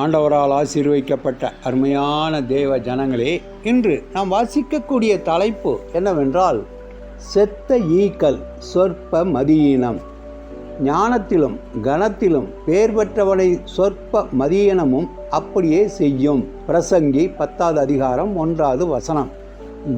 ஆண்டவரால் ஆசீர்வதிக்கப்பட்ட அருமையான தேவ ஜனங்களே இன்று நாம் வாசிக்கக்கூடிய தலைப்பு என்னவென்றால் செத்த ஈக்கள் சொற்ப மதியீனம். ஞானத்திலும் கனத்திலும் பேர் பெற்றவனை சொற்ப மதியீனமும் அப்படியே செய்யும். பிரசங்கி பத்தாவது அதிகாரம் ஒன்றாவது வசனம்.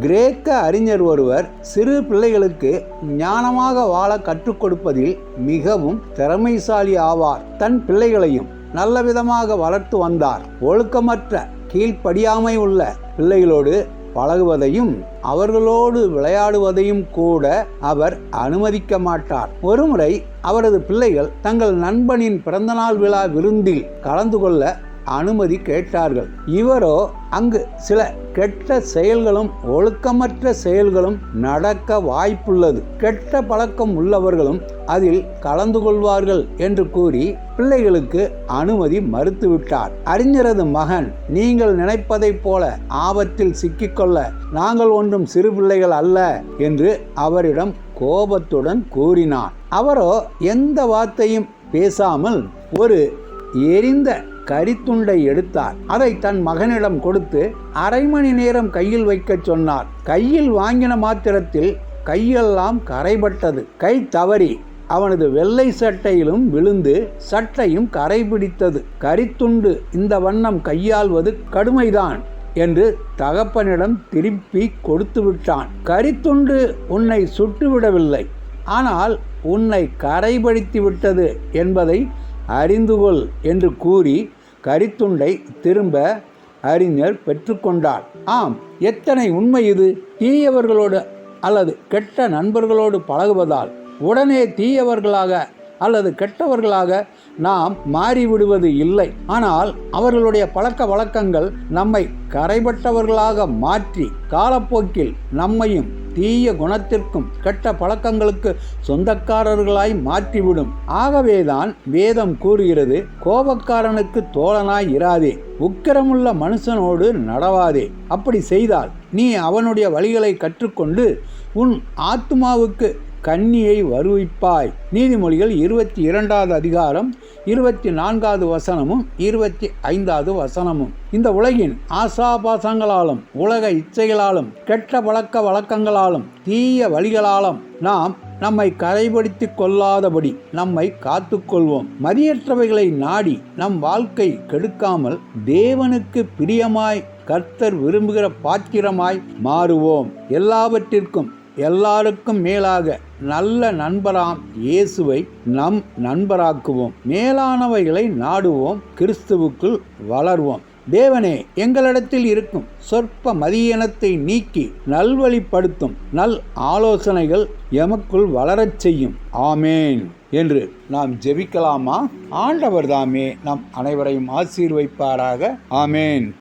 கிரேக்க அறிஞர் ஒருவர் சிறு பிள்ளைகளுக்கு ஞானமாக வாழ கற்றுக் கொடுப்பதில் மிகவும் திறமைசாலி ஆவார். தன் பிள்ளைகளையும் நல்ல விதமாக வளர்த்து வந்தார். ஒழுக்கமற்ற கீழ்ப்படியாமை உள்ள பிள்ளைகளோடு பழகுவதையும் அவர்களோடு விளையாடுவதையும் கூட அவர் அனுமதிக்க மாட்டார். ஒருமுறை அவரது பிள்ளைகள் தங்கள் நண்பனின் பிறந்தநாள் விழா விருந்தில் கலந்து கொள்ள அனுமதி கேட்டார்கள். இவரோ அங்கு சில கெட்ட செயல்களும் ஒழுக்கமற்ற செயல்களும் நடக்க வாய்ப்புள்ளது. கெட்ட பழக்கம் உள்ளவர்களும் அதில் கலந்து கொள்வார்கள் என்று கூறி பிள்ளைகளுக்கு அனுமதி மறுத்துவிட்டார். அறிஞரது மகன் நீங்கள் நினைப்பதைப் போல ஆபத்தில் சிக்கிக்கொள்ள நாங்கள் ஒன்றும் சிறு பிள்ளைகள் அல்ல என்று அவரிடம் கோபத்துடன் கூறினார் அவரோ எந்த வார்த்தையும் பேசாமல் ஒரு எரிந்த கரித்துண்டை எடுத்தார். அதை தன் மகனிடம் கொடுத்து அரை மணி நேரம் கையில் வைக்கச் சொன்னார். கையில் வாங்கின மாத்திரத்தில் கையெல்லாம் கரைபட்டது. கை தவறி அவனது வெள்ளை சட்டையிலும் விழுந்து சட்டையும் கரை பிடித்தது கரித்துண்டு இந்த வண்ணம் கையாள்வது கடுமைதான் என்று தகப்பனிடம் திருப்பி கொடுத்து விட்டான். கரித்துண்டு உன்னை சுட்டுவிடவில்லை ஆனால் உன்னை கரைபடுத்தி விட்டது என்பதை அறிந்துகொள் என்று கூறி கரித்துண்டை திரும்ப அறிஞர் பெற்றுக்கொண்டார். ஆம் எத்தனை உண்மை இது? தீயவர்களோடு அல்லது கெட்ட நண்பர்களோடு பழகுவதால் உடனே தீயவர்களாக அல்லது கெட்டவர்களாக நாம் மாறிவிடுவது இல்லை. ஆனால் அவர்களுடைய பழக்க வழக்கங்கள் நம்மை கரைபட்டவர்களாக மாற்றி காலப்போக்கில் நம்மையும் தீய குணத்திற்கும் கெட்ட பழக்கங்களுக்கு சொந்தக்காரர்களாய் மாற்றிவிடும். ஆகவேதான் வேதம் கூறுகிறது கோபக்காரனுக்கு தோழனாய் இராதே உக்கிரமுள்ள மனுஷனோடு நடவாதே. அப்படி செய்தால் நீ அவனுடைய வழிகளை கற்றுக்கொண்டு உன் ஆத்மாவுக்கு கன்னியை வருவிப்பாய். நீதிமொழிகள் இருபத்தி இரண்டாவது அதிகாரம் இருபத்தி நான்காவது வசனமும் இருபத்தி ஐந்தாவது வசனமும். இந்த உலகின் ஆசாபாசங்களாலும் உலக இச்சைகளாலும் கெட்ட பழக்க வழக்கங்களாலும் தீய வழிகளாலும் நாம் நம்மை கரைபடுத்தி கொள்ளாதபடி நம்மை காத்துக்கொள்வோம். மதியற்றவைகளை நாடி நம் வாழ்க்கை கெடுக்காமல் தேவனுக்கு பிரியமாய் கர்த்தர் விரும்புகிற பாத்திரமாய் மாறுவோம். எல்லாவற்றிற்கும் எல்லாருக்கும் மேலாக நல்ல நண்பராம் இயேசுவை நம் நண்பராக்குவோம். மேலானவைகளை நாடுவோம் கிறிஸ்துவுக்குள் வளர்வோம். தேவனே எங்களிடத்தில் இருக்கும் சொற்ப மதியனத்தை நீக்கி நல்வழிப்படுத்தும் நல் ஆலோசனைகள் எமக்குள் வளரச் செய்யும். ஆமேன். என்று நாம் ஜெபிக்கலாமா? ஆண்டவர் தாமே நம் அனைவரையும் ஆசீர்வைப்பாராக. ஆமேன்.